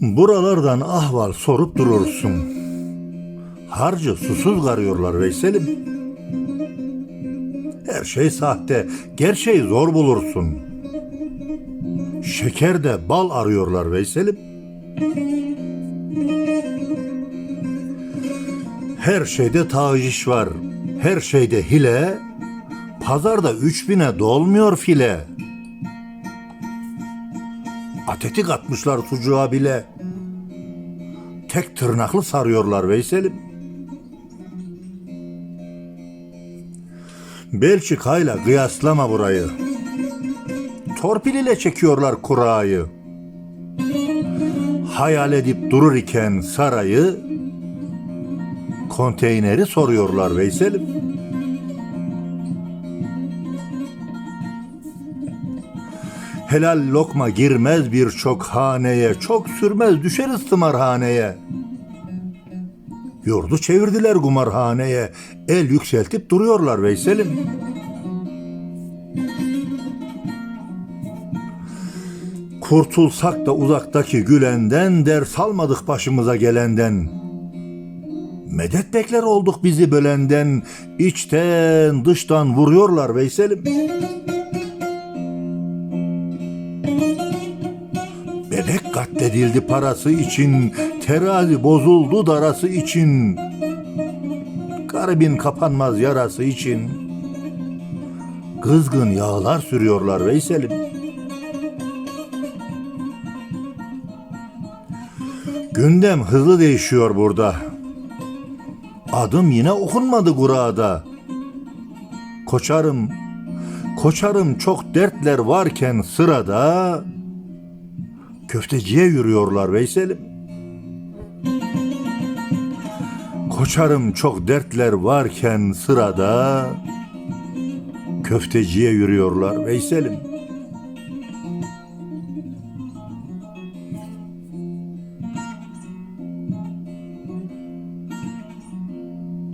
Buralardan ahval sorup durursun. Harcı susuz garıyorlar Veysel'im. Her şey sahte, gerçeği zor bulursun. Şekerde bal arıyorlar Veysel'im. Her şeyde taciş var, her şeyde hile, pazarda üç bine dolmuyor file. Atetik atmışlar sucuğa bile. Tek tırnaklı sarıyorlar Veysel'im. Belçika'yla kıyaslama burayı. Torpil ile çekiyorlar kurayı. Hayal edip durur iken sarayı, konteyneri soruyorlar Veysel'im. Helal lokma girmez birçok haneye, çok sürmez düşeriz tımarhaneye. Yurdu çevirdiler kumarhaneye, el yükseltip duruyorlar Veysel'im. Kurtulsak da uzaktaki gülenden, ders almadık başımıza gelenden. Medet bekler olduk bizi bölenden, içten dıştan vuruyorlar Veysel'im. Bebek katledildi parası için, terazi bozuldu darası için. Garibin kapanmaz yarası için. Kızgın yağlar sürüyorlar Veysel'im. Gündem hızlı değişiyor burada. Adım yine okunmadı Kur'a'da. Koçarım, koçarım çok dertler varken sırada köfteciye yürüyorlar Veysel'im. Koçarım çok dertler varken sırada köfteciye yürüyorlar Veysel'im.